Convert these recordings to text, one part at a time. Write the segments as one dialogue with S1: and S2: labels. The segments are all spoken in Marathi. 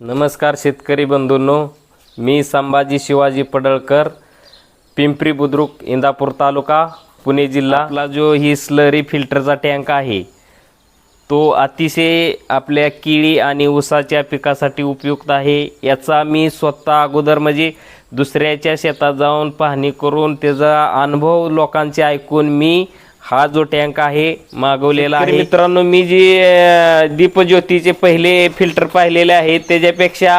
S1: नमस्कार शेतकरी बंधूंनो मी संभाजी शिवाजी पडळकर पिंपरी बुद्रुक इंदापूर तालुका पुणे जिल्हा. आपला जो ही स्लरी फिल्टरचा टँक आहे तो अतिशय आपल्या केळी आणि ऊसाच्या पिकासाठी उपयुक्त आहे. याचा मी स्वतः अगोदर म्हणजे दुसऱ्याच्या शेतात जाऊन पाहणी करून त्याचा अनुभव लोकांचे ऐकून मी हा जो टँक आहे मागवलेला आहे. मित्रांनो मी जे दीपज्योतीचे पहिले फिल्टर पाहिलेले आहेत त्याच्यापेक्षा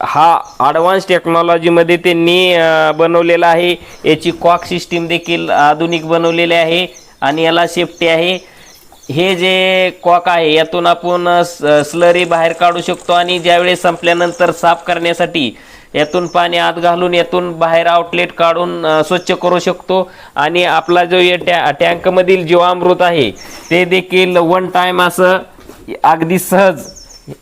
S1: हा ॲडव्हान्स टेक्नॉलॉजीमध्ये त्यांनी बनवलेला आहे. याची कॉक सिस्टीम देखील आधुनिक बनवलेली आहे आणि याला सेफ्टी आहे. हे जे कॉक आहे यातून आपण स्लरी बाहेर काढू शकतो आणि ज्यावेळेस संपल्यानंतर साफ करण्यासाठी यातून पाणी आत घालून यातून बाहेर आउटलेट काढून स्वच्छ करू शकतो. आणि आपला जो या टॅ टँकमधील जीवामृत आहे ते देखील वन टाईम असं अगदी सहज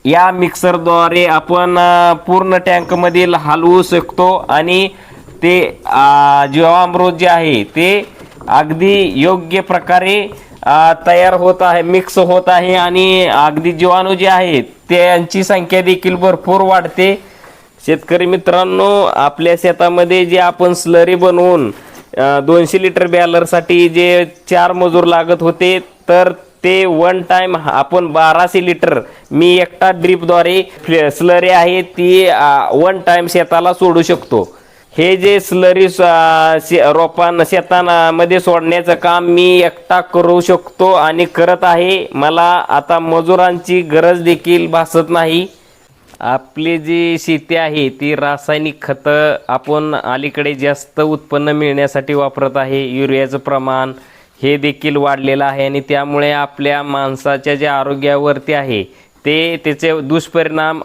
S1: या मिक्सरद्वारे आपण पूर्ण टँकमधील हलवू शकतो. आणि ते जीवामृत जे आहे ते अगदी योग्य प्रकारे तयार होत आहे मिक्स होत आहे. आणि अगदी जीवाणू जे आहेत त्यांची संख्या देखील भरपूर वाढते. शेतकरी मित्रांनो आपल्या शेतामध्ये जे आपण स्लरी बनवून दोनशे लिटर बॅलरसाठी जे चार मजूर लागत होते तर ते वन टाइम आपण बाराशे लिटर मी एकटा ड्रीपद्वारे स्लरी आहे ती वन टाइम शेताला सोडू शकतो. हे जे स्लरी रोपां शेतामध्ये सोडण्याचं काम मी एकटा करू शकतो आणि करत आहे. मला आता मजुरांची गरज देखील भासत नाही. आपली जी शेती आहे ती रासायनिक खतं आपण अलीकडे जास्त उत्पन्न मिळण्यासाठी वापरत आहे. युरियाचं प्रमाण हे देखील वाढलेलं आहे आणि त्यामुळे आपल्या माणसाच्या ज्या आरोग्यावरती आहे ते त्याचे दुष्परिणाम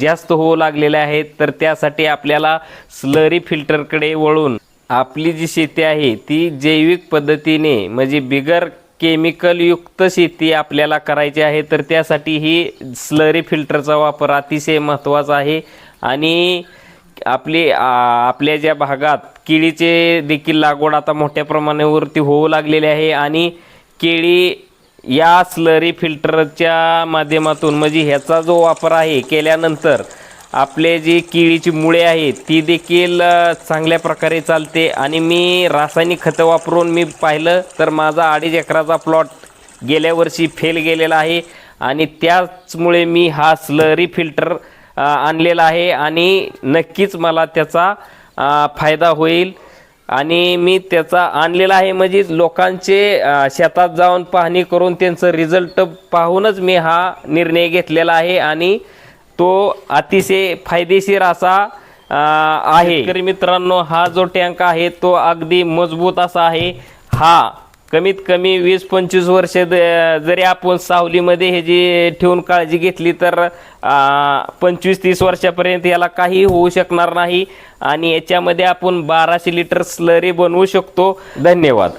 S1: जास्त होऊ लागलेले आहेत. तर त्यासाठी आपल्याला स्लरी फिल्टरकडे वळून आपली जी शेती आहे ती जैविक पद्धतीने म्हणजे बिगर केमिकलयुक्त शेती आपल्याला करायची आहे तर त्यासाठी ही स्लरी फिल्टरचा वापर अतिशय महत्त्वाचा आहे. आणि आपली आपल्या ज्या भागात केळीचे देखील लागवड आता मोठ्या प्रमाणावरती होऊ लागलेली आहे. आणि केळी या स्लरी फिल्टरच्या माध्यमातून म्हणजे ह्याचा जो वापर आहे केल्यानंतर आपले जी केळीची मुळे आहेत ती देखील चांगल्या प्रकारे चालते. आणि मी रासायनिक खतं वापरून मी पाहिलं तर माझा अडीच एकराचा प्लॉट गेल्या वर्षी फेल गेलेला आहे. आणि त्याचमुळे मी हा स्लरी फिल्टर आणलेला आहे. आणि नक्कीच मला त्याचा फायदा होईल. आणि मी त्याचा आणलेला आहे म्हणजे लोकांचे शेतात जाऊन पाहणी करून त्यांचं रिझल्ट पाहूनच मी हा निर्णय घेतलेला आहे. आणि तो अतिशय फायदेशीर असा आहे. शेतकरी मित्रांनो हा जो टँक आहे तो अगदी मजबूत असा आहे. हा कमीत कमी वीस पंचवीस वर्ष द- जरी आपण सावलीमध्ये हे जी ठेवून काळजी घेतली तर पंचवीस तीस वर्षापर्यंत याला काही होऊ शकणार नाही. आणि याच्यामध्ये आपण बाराशे लिटर स्लरी बनवू शकतो. धन्यवाद.